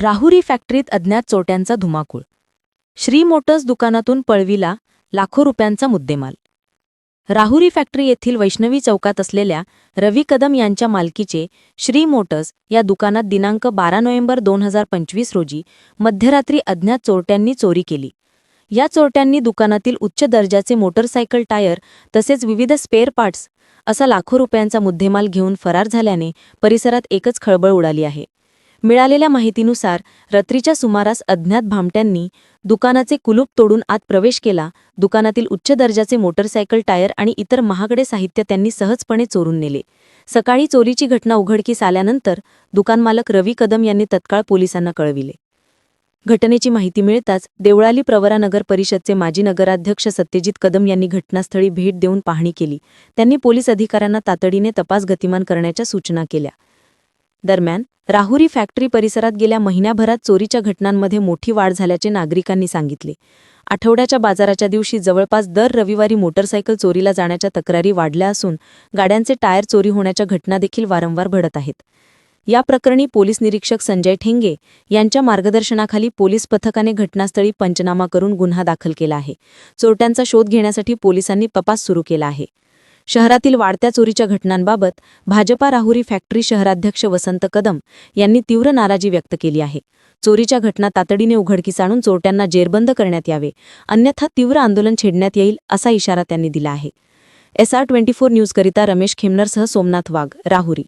राहुरी फॅक्टरीत अज्ञात चोरट्यांचा धुमाकूळ. श्री मोटर्स दुकानातून पळविला लाखो रुपयांचा मुद्देमाल. राहुरी फॅक्टरी येथील वैष्णवी चौकात असलेल्या रवी कदम यांच्या मालकीचे श्री मोटर्स या दुकानात दिनांक बारा नोव्हेंबर दोन हजार पंचवीस रोजी मध्यरात्री अज्ञात चोरट्यांनी चोरी केली. या चोरट्यांनी दुकानातील उच्च दर्जाचे मोटरसायकल टायर तसेच विविध स्पेअर पार्ट्स असा लाखो रुपयांचा मुद्देमाल घेऊन फरार झाल्याने परिसरात एकच खळबळ उडाली आहे. मिळालेल्या माहितीनुसार रात्रीच्या सुमारास अज्ञात भामट्यांनी दुकानाचे कुलूप तोडून आत प्रवेश केला. दुकानातील उच्च दर्जाचे मोटरसायकल टायर आणि इतर महागडे साहित्य त्यांनी सहजपणे चोरून नेले. सकाळी चोरीची घटना उघडकीस आल्यानंतर दुकानमालक रवी कदम यांनी तत्काळ पोलिसांना कळविले. घटनेची माहिती मिळताच देवळाली प्रवरा नगर परिषदचे माजी नगराध्यक्ष सत्यजित कदम यांनी घटनास्थळी भेट देऊन पाहणी केली. त्यांनी पोलीस अधिकाऱ्यांना तातडीने तपास गतिमान करण्याच्या सूचना केल्या. दरम्यान राहुरी फॅक्टरी परिसरात गेल्या महिन्याभरात चोरीच्या घटनांमध्ये मोठी वाढ झाल्याचे नागरिकांनी सांगितले. आठवड्याच्या बाजाराच्या दिवशी जवळपास दर रविवारी मोटरसायकल चोरीला जाण्याच्या तक्रारी वाढल्या असून गाड्यांचे टायर चोरी होण्याच्या घटना देखील वारंवार घडत आहेत. या प्रकरणी पोलीस निरीक्षक संजय ठेंगे यांच्या मार्गदर्शनाखाली पोलीस पथकाने घटनास्थळी पंचनामा करून गुन्हा दाखल केला आहे. चोरट्यांचा शोध घेण्यासाठी पोलिसांनी तपास सुरू केला आहे. शहरातील वाढत्या चोरीच्या घटनांबाबत भाजपा राहुरी फॅक्टरी शहराध्यक्ष वसंत कदम यांनी तीव्र नाराजी व्यक्त केली आहे. चोरीच्या घटना तातडीने उघडकीस आणून चोरट्यांना जेरबंद करण्यात यावे अन्यथा तीव्र आंदोलन छेडण्यात येईल असा इशारा त्यांनी दिला आहे. एसआर ट्वेंटी फोर न्यूजकरिता रमेश खेमनरसह सोमनाथ वाघ राहुरी.